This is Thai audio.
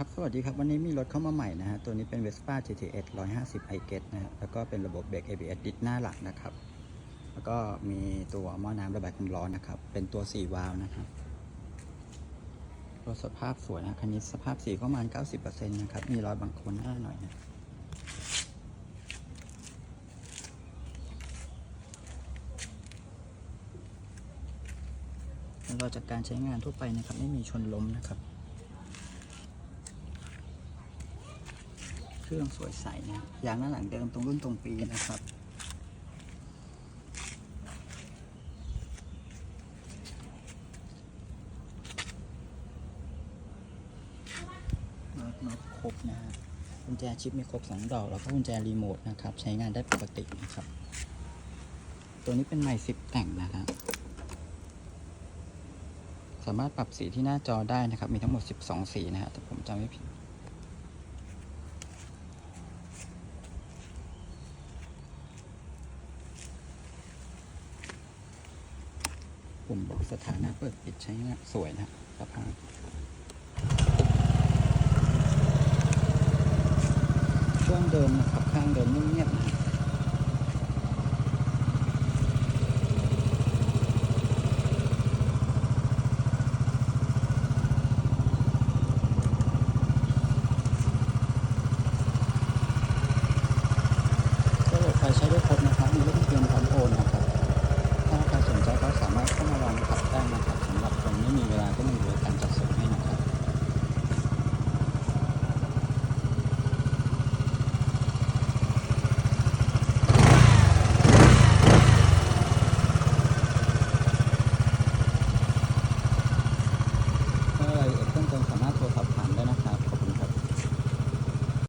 ครับสวัสดีครับ วันนี้มีรถเข้ามาใหม่นะฮะ ตัวนี้เป็น Vespa GTS 150 i g e t นะฮะแล้วก็เป็นระบบเบรก ABS ดิสหน้าหลักนะครับ แล้วก็มีตัวหม้อน้ำระบายความร้อนนะครับ เป็นตัว 4 วาล์วนะครับรถสภาพสวยนะคันนี้สภาพสีประมาณ 90%นะครับ มีรอยบางโคนหน้าหน่อยนะแล้วจากการใช้งานทั่วไปนะครับ ไม่มีชนล้มนะครับ เครื่องสวยใสนะยางหน้าหลังเดิมตรงรุ่นตรงปีนะครับ น็อตน็อตครบนะฮะกุญแจชิปมีครบสองดอก แล้วก็กุญแจรีโมทนะครับ ใช้งานได้ปกตินะครับ ตัวนี้เป็นไมค์สิบแต่งนะครับสามารถปรับสีที่หน้าจอได้นะครับ มีทั้งหมด 12 สีนะฮะแต่ผมจำไม่ผิด ปุ่มบอกสถานะเปิดปิดใช้งานสวยนะสภาพช่วงเดิมนะครับข้างเดิมนิ่